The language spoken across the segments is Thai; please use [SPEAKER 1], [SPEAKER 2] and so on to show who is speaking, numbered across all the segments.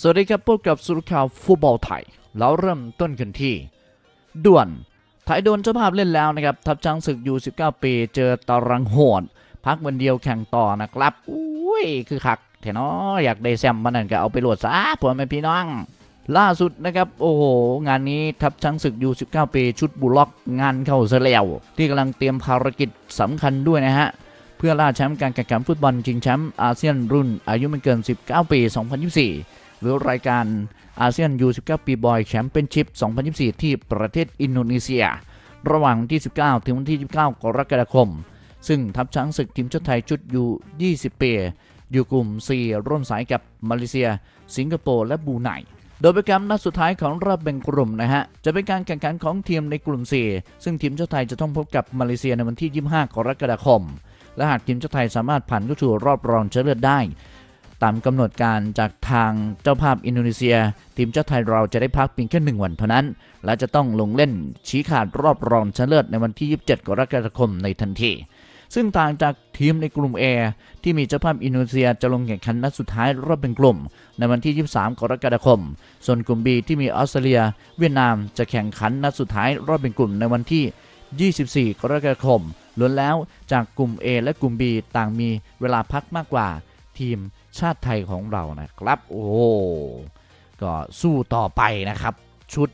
[SPEAKER 1] สวัสดีครับพบกับสุรข่าวฟุตบอลไทย แล้วเริ่มต้นกันที่ด่วนไทยโดนเจ้าภาพเล่นแล้วนะครับ ทัพช้างศึกอยู่19 ปีเจอตารางโหดพักวันเดียวแข่งต่อนะครับอุ้ยคือคักแถนออยากได้แซมมันนั่นก็เอาไปโหลดซะพ่อแม่พี่น้อง ล่าสุดนะครับ โอ้โห งานนี้ทัพช้างศึกอยู่19 ปีชุดบุล็อกงานเข้าซะแล้วที่กำลังเตรียมภารกิจสำคัญด้วยนะฮะเพื่อล่าแชมป์การแข่งขันฟุตบอลชิงแชมป์อาเซียนรุ่นอายุไม่เกิน 19 ปี 2024 รือรายการอาเซียนยู19ปีบอยแชมเปี้ยนชิพ 2024 ที่ประเทศอินโดนีเซีย ระหว่างวันที่ 19 ถึงวันที่ 29 กรกฎาคม ซึ่งทัพช้างศึกทีมชาติไทยชุดยู20 ปี อยู่กลุ่ม 4 ร่วมสายกับมาเลเซีย สิงคโปร์และบูไนโดยโปรแกรมนัดสุดท้ายของรอบแบ่งกลุ่มนะฮะ จะเป็นการแข่งขันของทีมในกลุ่ม 4 ซึ่งทีมชาติไทยจะต้องพบกับมาเลเซียในวันที่ 25 กรกฎาคม และหากทีมชาติไทยสามารถผ่านเข้าสู่รอบรองชนะเลิศได้ ตามกำหนดการจากทางเจ้าภาพอินโดนีเซีย ทีมชาติไทยเราจะได้พักเพียงแค่หนึ่งวันเท่านั้น และจะต้องลงเล่นชี้ขาดรอบรองชนะเลิศในวันที่ 27 กรกฎาคมในทันทีซึ่งต่างจากทีมในกลุ่ม A ที่มีเจ้าภาพอินโดนีเซียจะลงแข่งขันนัดสุดท้ายรอบเป็นกลุ่ม ในวันที่ 23 กรกฎาคม ส่วนกลุ่ม B ที่มีออสเตรเลีย เวียดนามจะแข่งขันนัดสุดท้ายรอบเป็นกลุ่มในวันที่ 24 กรกฎาคมล้วนแล้วจากกลุ่ม A และกลุ่ม B ต่างมีเวลาพักมากกว่า ทีมชาติไทยของเรานะครับ โอ้โหก็สู้ต่อไปนะครับ ชุด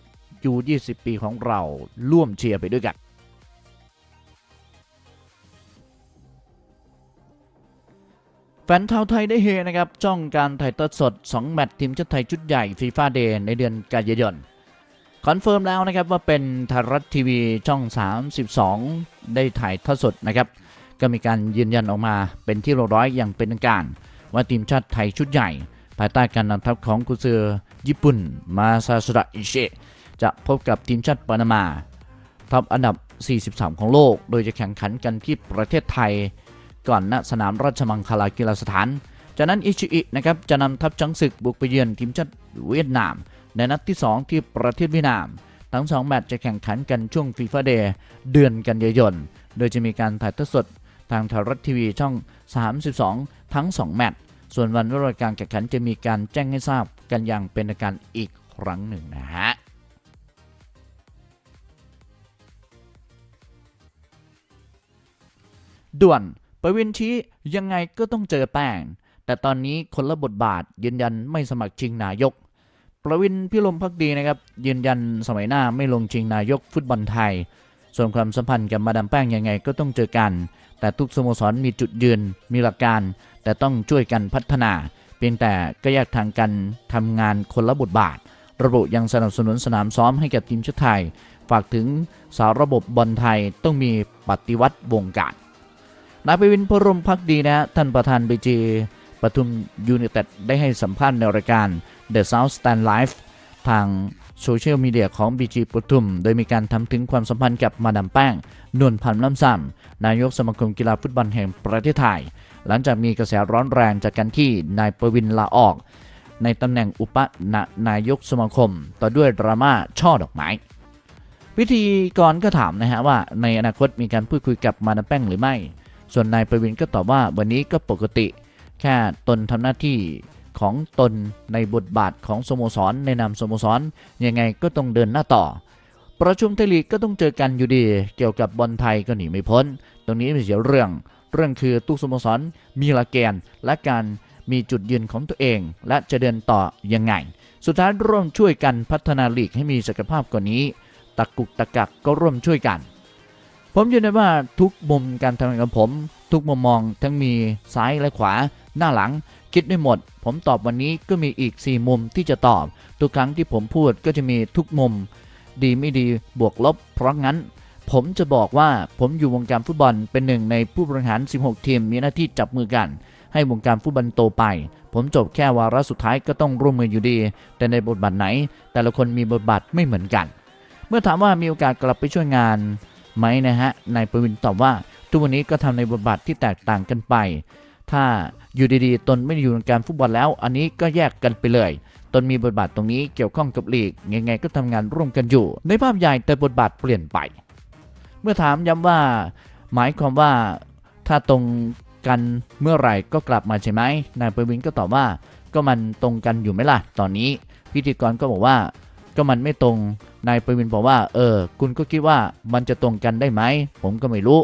[SPEAKER 1] ยู20 ปีของเราร่วมเชียร์ไปด้วยกันแฟนชาวไทยได้เฮนะครับ จ้องการถ่ายทอดสด 2 แมตช์ทีมชาติไทยชุดใหญ่ฟีฟ่าเดย์ในเดือนกันยายนคอนเฟิร์มแล้วนะครับว่าเป็นไทยรัฐทีวีช่อง 32 ได้ถ่ายทอดสดนะครับ ก็มีการยืนยันออกมาเป็นที่เรียบร้อยอย่างเป็นทางการ ว่าทีมชาติไทยชุดใหญ่ ภายใต้การนำทัพของกุซือญี่ปุ่น มาซาสระอิเชจะพบกับทีมชาติปานามา ทัพอันดับ 43 ของโลก โดยจะแข่งขันกันที่ประเทศไทย ก่อนณสนามราชมังคลากีฬาสถาน จากนั้นอิชิอินะครับจะนำทัพช้างศึกบุกไปเยือนทีมชาติเวียดนาม ในนัดที่ 2 ที่ประเทศเวียดนาม ทั้ง 2 แมตช์จะแข่งขันกันช่วงฟีฟ่าเดย์เดือนกันยายน โดยจะมีการถ่ายทอดสด ทางไทยรัฐทีวีช่อง 32 ทั้ง 2 แมตช์ ส่วนวันวลายการแข่งขันจะมีการแจ้งให้ทราบกันอย่างเป็นทางการอีกครั้งหนึ่งนะฮะด่วนประวินชี้ยังไงก็ต้องเจอแป้ง แต่ตอนนี้คนละบทบาทยืนยันไม่สมัครชิงนายก ประวินพิรมพักดีนะครับ ยืนยันสมัยหน้าไม่ลงชิงนายกฟุตบอลไทย ส่วนความสัมพันธ์กับมาดามแป้งยังไงก็ต้องเจอกัน แต่ทุกสโมสรมีจุดยืนมีหลักการ แต่ต้องช่วยกันพัฒนา เพียงแต่ก็แยกทางกันทำงานคนละบทบาท ระบุยังสนับสนุนสนามซ้อมให้กับทีมชาติไทย ฝากถึงสารระบบบอลไทยต้องมีปฏิวัติวงการนายปวินพรมพักดีนะฮะท่านประธานบีจีปทุมยูไนเต็ดได้ให้สัมภาษณ์ในรายการ The South Stand Live ทาง โซเชียลมีเดียของ BG ปทุม โดยมีการทำถึงความสัมพันธ์กับมาดามแป้ง นวลพันธ์ล่ำซ้ำนายกสมาคมกีฬาฟุตบอลแห่งประเทศไทย หลังจากมีกระแสร้อนแรงจากการที่นายประวินลาออก ในตำแหน่งอุปนานายกสมาคม ต่อด้วยดราม่าช่อดอกไม้พิธีกรก็ถามนะฮะว่าในอนาคตมีการพูดคุยกับมาดามแป้งหรือไม่ ส่วนนายประวินก็ตอบว่าวันนี้ก็ปกติ แค่ตนทำหน้าที่ ของตนในบทบาทของสโมสร ในนามสโมสรยังไงก็ต้องเดินหน้าต่อ ประชุมไทยลีกก็ต้องเจอกันอยู่ดี เกี่ยวกับบอลไทยก็หนีไม่พ้น ตรงนี้ไม่ใช่เรื่อง เรื่องคือทุกสโมสรมีหลักเกณฑ์และการมีจุดยืนของตัวเอง และจะเดินต่อยังไง สุดท้ายร่วมช่วยกันพัฒนาลีกให้มีศักยภาพกว่านี้ตะกุกตะกักก็ร่วมช่วยกัน ผมยืนยันว่าทุกมุมการทำงานของผม ทุกมุมมองทั้งมีซ้ายและขวา หน้าหลัง คิดได้หมด ผมตอบวันนี้ก็มีอีก 4 มุมที่จะตอบ ทุกครั้งที่ผมพูดก็จะมีทุกมุม ดีไม่ดีบวกลบ เพราะงั้น ผมจะบอกว่าผมอยู่วงการฟุตบอลเป็นหนึ่งในผู้บริหาร 16 ทีมมีหน้าที่จับมือกัน ให้วงการฟุตบอลโตไป ผมจบแค่วาระสุดท้ายก็ต้องร่วมมืออยู่ดี แต่ในบทบาทไหน แต่ละคนมีบทบาทไม่เหมือนกัน เมื่อถามว่ามีโอกาสกลับไปช่วยงาน ไหมนะฮะนายประวินตอบว่า ทุกวันนี้ก็ทำในบทบาทที่แตกต่างกันไป ถ้าอยู่ดีๆ ตนไม่อยู่ในการฟุตบอลแล้ว อันนี้ก็แยกกันไปเลย ตนมีบทบาทตรงนี้เกี่ยวข้องกับลีกยังไงก็ทำงานร่วมกันอยู่ ในภาพใหญ่แต่บทบาทเปลี่ยนไป เมื่อถามย้ำว่า หมายความว่าถ้าตรงกันเมื่อไหร่ก็กลับมาใช่ไหมนายประวินก็ตอบว่าก็มันตรงกันอยู่ไหมล่ะตอนนี้ พิธีกรก็บอกว่า ก็มันไม่ตรง นายประวินบอกว่า เออ คุณก็คิดว่ามันจะตรงกันได้ไหม ผมก็ไม่รู้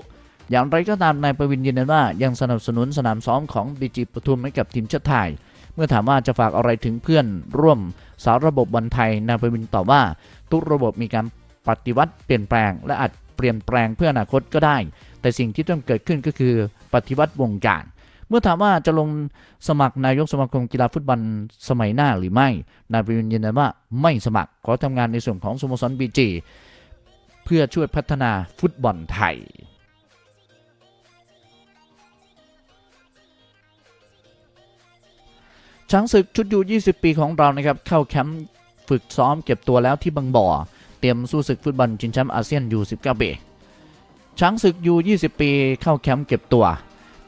[SPEAKER 1] อย่างไรก็ตามนายประวินยืนยันว่ายังสนับสนุนสนามซ้อมของบีจีปทุมให้กับทีมชาติไทย เมื่อถามว่าจะฝากอะไรถึงเพื่อนร่วมสารระบบบอลไทย นายประวินตอบว่า ทุกระบบมีการปฏิวัติเปลี่ยนแปลง และอาจเปลี่ยนแปลงเพื่ออนาคตก็ได้ แต่สิ่งที่ต้องเกิดขึ้นก็คือปฏิวัติวงการ เมื่อถามว่าจะลงสมัครนายกสมาคมกีฬาฟุตบอลสมัยหน้าหรือไม่ นายประวินยืนยันว่าไม่สมัคร ขอทำงานในส่วนของสโมสรบีจีเพื่อช่วยพัฒนาฟุตบอลไทยช้างศึกชุดยู20 ปีของเรานะครับเข้าแคมป์ฝึกซ้อมเก็บตัวแล้วที่บางบ่อ เตรียมสู้ศึกฟุตบอลชิงแชมป์อาเซียนยู19ปีช้างศึกยู20 ปีเข้าแคมป์เก็บตัว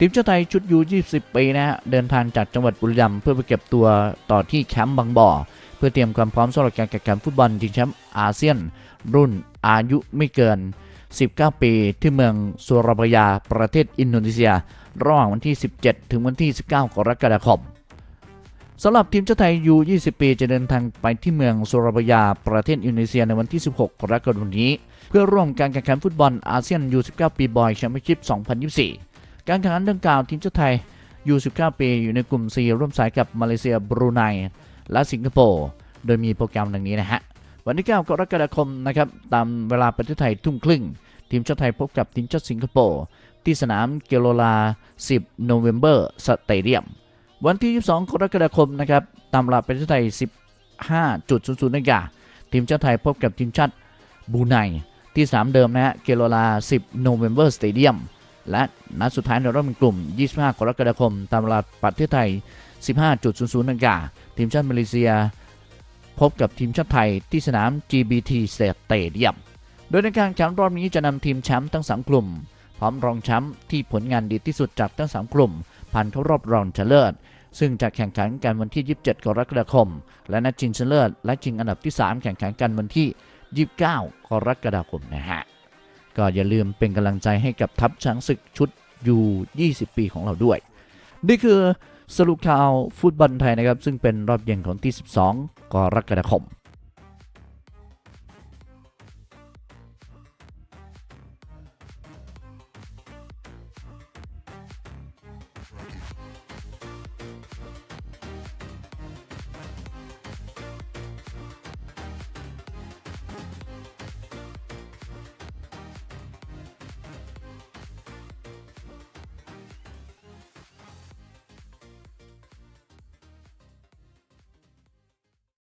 [SPEAKER 1] ทีมชาติไทยชุดยู20 ปีนะฮะเดินทางจากจังหวัดบุรีรัมย์เพื่อไปเก็บตัวต่อที่แคมป์บางบ่อ เพื่อเตรียมความพร้อมสำหรับการแข่งขันฟุตบอลชิงแชมป์อาเซียน รุ่นอายุไม่เกิน 19 ปีที่เมืองสุรบยาประเทศอินโดนีเซีย ระหว่างวันที่ 17 ถึงวันที่ 19 กรกฎาคมสำหรับทีมชาติไทยยู20 ปีจะเดินทางไปที่เมืองสุรบยาประเทศอินโดนีเซียในวันที่ 16 กรกฎาคมนี้ เพื่อร่วมการแข่งขันฟุตบอลอาเซียนยู19 ปีบอยแชมเปี้ยนชิพ 2024 การแข่งขันดังกล่าวทีมชาติไทยยู19ปีอยู่ในกลุ่ม4ร่วมสายกับมาเลเซียบรูไนและสิงคโปร์โดยมีโปรแกรมดังนี้นะฮะวันที่ 9 กรกฎาคมนะครับตามเวลาประเทศไทยทุ่มครึ่ง ทีมชาติไทยพบกับทีมชาติสิงคโปร์ที่สนามเกโลลา 10 โนเวมเบอร์สเตเดียมวันที่ 22 กรกฎาคมนะครับตามเวลาประเทศไทย 15.00นาฬิกาทีมชาติไทยพบกับทีมชาติบรูไนที่สนามเดิมนะฮะเกโลลา 10 โนเวมเบอร์สเตเดียม และนัดสุดท้ายในรอบเป็นกลุ่ม 25 กรกฎาคม ตามเวลาประเทศไทย 15.00นาฬิกาทีมชาติมาเลเซีย พบกับทีมชาติไทยที่สนาม GBT Stadium โดยในการแข่งรอบนี้จะนำทีมแชมป์ทั้ง 3 กลุ่ม พร้อมรองแชมป์ที่ผลงานดีที่สุดจากทั้ง 3 กลุ่ม ผ่านเข้ารอบรองชนะเลิศซึ่งจะแข่งขันกันวันที่ 27 กรกฎาคม และนัดชิงชนะเลิศและชิงอันดับที่ 3 แข่งขันกันวันที่ 29 กรกฎาคมนะฮะ ก็อย่าลืมเป็นกำลังใจให้กับทัพช้างศึกชุดยู20 ปีของเราด้วย นี่คือสรุปข่าวฟุตบอลไทยนะครับ ซึ่งเป็นรอบเย็นของที่ 12 กรกฎาคม